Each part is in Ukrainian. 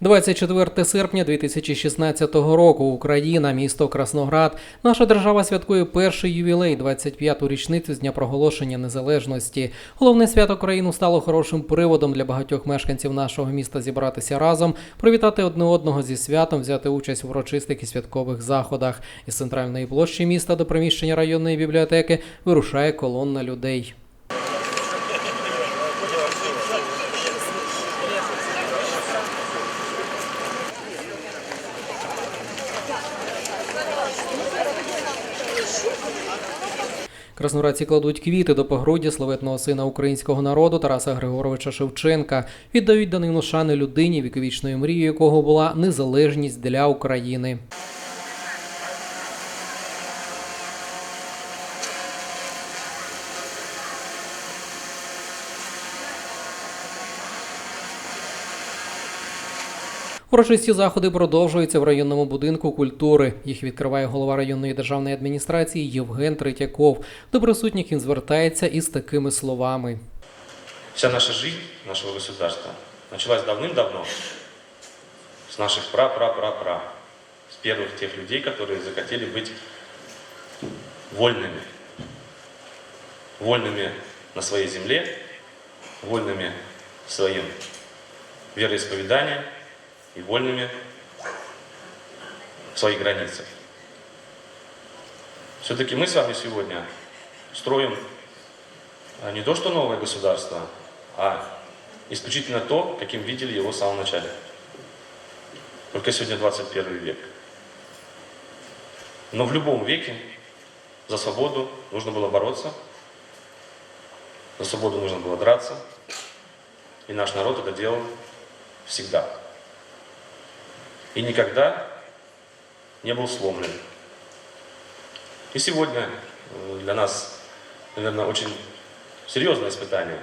24 серпня 2016 року. Україна, місто Красноград. Наша держава святкує перший ювілей, 25-ту річницю з дня проголошення незалежності. Головне свято країну стало хорошим приводом для багатьох мешканців нашого міста зібратися разом, привітати одне одного зі святом, взяти участь в урочистих і святкових заходах. Із центральної площі міста до приміщення районної бібліотеки вирушає колонна людей. Красноградці кладуть квіти до погроді славетного сина українського народу Тараса Григоровича Шевченка. Віддають данину шани людині, віковічною мрією якого була незалежність для України. Урочисті заходи продовжуються в районному будинку культури. Їх відкриває голова районної державної адміністрації Євген Третьяков. До присутніх він звертається із такими словами. Вся наша жизнь нашего государства началась давным-давно с наших пра-пра-пра-пра, с первых тех людей, которые захотели быть вольными. Вольными на своей земле, вольными в своем вероисповедании и вольными в своих границах. Все-таки мы с вами сегодня строим а не то, что новое государство, а исключительно то, каким видели его в самом начале. Только сегодня 21 век. Но в любом веке за свободу нужно было бороться, за свободу нужно было драться, и наш народ это делал всегда. И никогда не был сломлен. И сегодня э, для нас, наверное, очень серьезное испытание.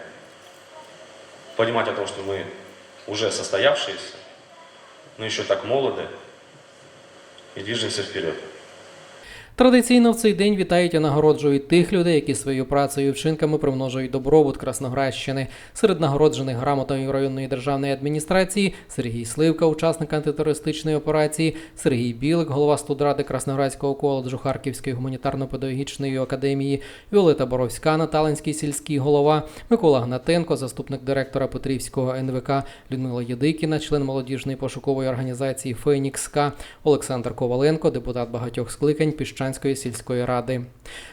Понимать о том, что мы уже состоявшиеся, но еще так молоды и движемся вперед. Традиційно в цей день вітають і нагороджують тих людей, які своєю працею і вчинками примножують добробут Красноградщини. Серед нагороджених грамотою районної державної адміністрації Сергій Сливка, учасник антитерористичної операції, Сергій Білик, голова студради Красноградського коледжу Харківської гуманітарно-педагогічної академії, Віолета Боровська, Наталинський сільський голова, Микола Гнатенко, заступник директора Петрівського НВК, Людмила Єдикіна, член молодіжної пошукової організації Фенікс К, Олександр Коваленко, депутат багатьох скликань Піщанської сільської ради.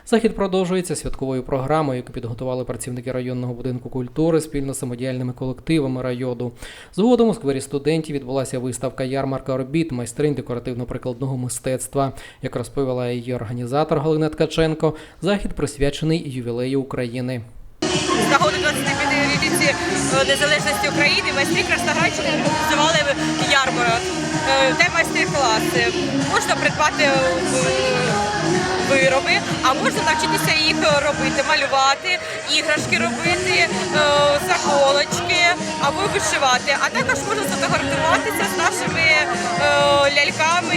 Захід продовжується святковою програмою, яку підготували працівники районного будинку культури спільно з самодіяльними колективами району. Згодом у сквері студентів відбулася виставка ярмарка робіт майстринь декоративно-прикладного мистецтва. Як розповіла її організатор Галина Ткаченко, захід присвячений ювілею України. З нагоди 25-річниці е, незалежності України майстри Красноградщини організували ярмарок, е, де майстер-класи. Можна придбати е, вироби, а можна навчитися їх робити, малювати, іграшки робити, е, заколочки або вишивати. А також можна сфотографуватися з нашими е, ляльками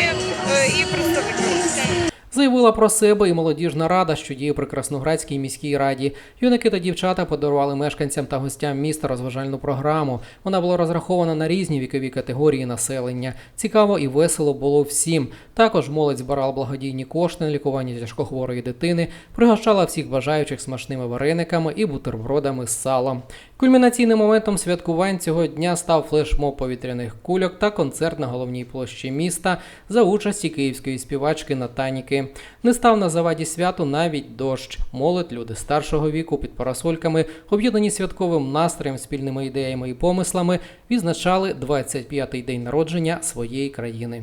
е, і представниками. Заявила про себе і молодіжна рада, що діє при Красноградській міській раді. Юнаки та дівчата подарували мешканцям та гостям міста розважальну програму. Вона була розрахована на різні вікові категорії населення. Цікаво і весело було всім. Також молодь збирала благодійні кошти на лікування тяжкохворої дитини, пригощала всіх бажаючих смачними варениками і бутербродами з салом. Кульмінаційним моментом святкувань цього дня став флешмоб повітряних кульок та концерт на головній площі міста за участі київської співачки Натаніки. Не став на заваді святу навіть дощ. Молодь, люди старшого віку під парасольками, об'єднані святковим настроєм, спільними ідеями і помислами, відзначали 25-й день народження своєї країни.